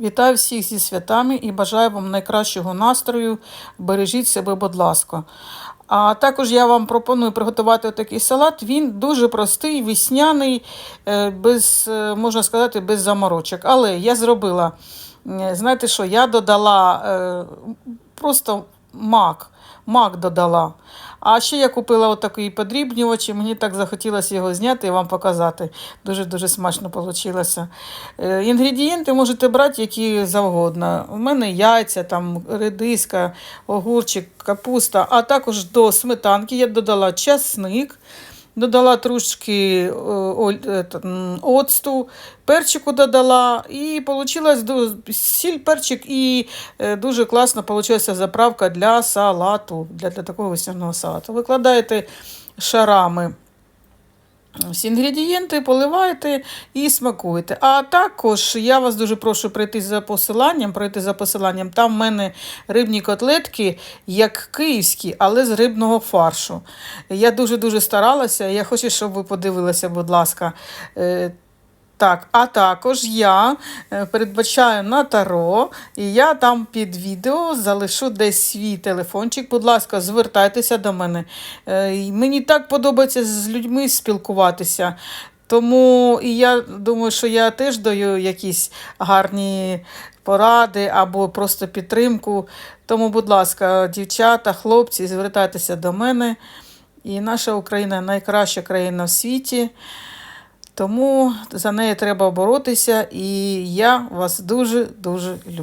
Вітаю всіх зі святами і бажаю вам найкращого настрою. Бережіть себе, будь ласка. А також я вам пропоную приготувати такий салат. Він дуже простий, весняний, е, без, е, можна сказати, без заморочок. Але я зробила, знаєте що, я додала е, просто мак. Мак додала. А ще я купила отакий подрібнювач, і мені так захотілося його зняти і вам показати. Дуже-дуже смачно вийшло. Е, Інгредієнти можете брати які завгодно. У мене яйця, там, редиска, огурчик, капуста, а також до сметанки я додала часник. Додала трошки е, е, оцту, перчику додала, і вийшла сіль, перчик, і е, дуже класно вийшла заправка для салату, для, для такого весняного салату. Викладаєте шарами всі інгредієнти, поливаєте і смакуєте. А також я вас дуже прошу прийти за посиланням, пройти за посиланням. Там в мене рибні котлетки, як київські, але з рибного фаршу. Я дуже-дуже старалася. Я хочу, щоб ви подивилися, будь ласка. Так, а також я е, передбачаю на таро, і я там під відео залишу десь свій телефончик. Будь ласка, звертайтеся до мене. Е, Мені так подобається з людьми спілкуватися. Тому і я думаю, що я теж даю якісь гарні поради або просто підтримку. Тому, будь ласка, дівчата, хлопці, звертайтеся до мене. І наша Україна найкраща країна в світі. Тому за неї треба боротися, і я вас дуже-дуже люблю.